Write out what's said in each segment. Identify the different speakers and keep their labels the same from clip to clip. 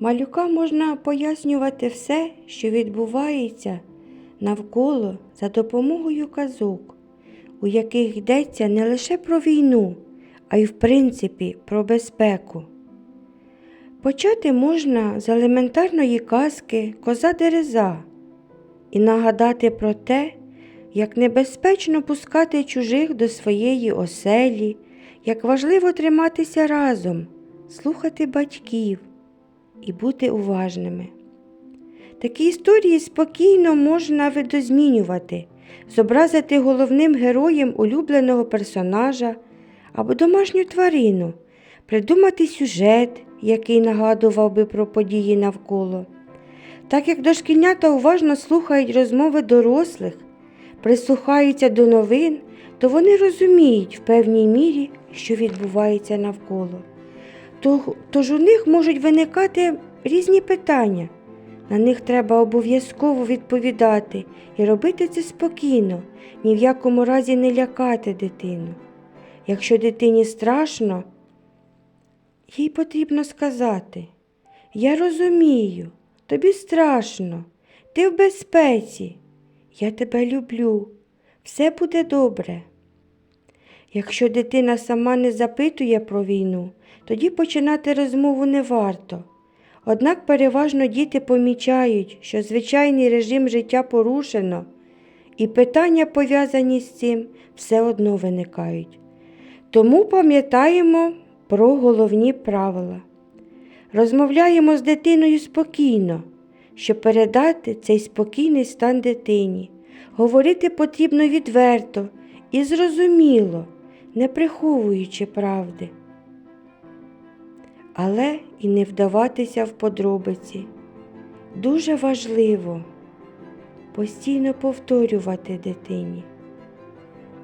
Speaker 1: Малюкам можна пояснювати все, що відбувається навколо за допомогою казок, у яких йдеться не лише про війну, а й в принципі про безпеку. Почати можна з елементарної казки Коза Дереза і нагадати про те, як небезпечно пускати чужих до своєї оселі, як важливо триматися разом, слухати батьків і бути уважними. Такі історії спокійно можна видозмінювати, зобразити головним героєм улюбленого персонажа або домашню тварину, придумати сюжет, який нагадував би про події навколо. Так як дошкільнята уважно слухають розмови дорослих, прислухаються до новин, то вони розуміють в певній мірі, що відбувається навколо. То- Тож у них можуть виникати різні питання. На них треба обов'язково відповідати і робити це спокійно, ні в якому разі не лякати дитину. Якщо дитині страшно, їй потрібно сказати: Я розумію, тобі страшно, ти в безпеці, я тебе люблю, все буде добре. Якщо дитина сама не запитує про війну, тоді починати розмову не варто. Однак переважно діти помічають, що звичайний режим життя порушено, і питання, пов'язані з цим, все одно виникають. Тому пам'ятаємо про головні правила. Розмовляємо з дитиною спокійно, щоб передати цей спокійний стан дитині. Говорити потрібно відверто і зрозуміло, не приховуючи правди. Але і не вдаватися в подробиці. Дуже важливо постійно повторювати дитині,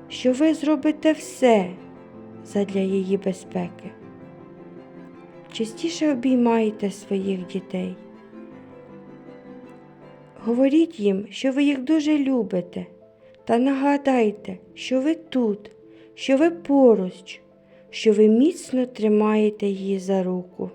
Speaker 1: що ви зробите все задля її безпеки. Частіше обіймайте своїх дітей. Говоріть їм, що ви їх дуже любите, та нагадайте, що ви тут, що ви поруч, що ви міцно тримаєте її за руку.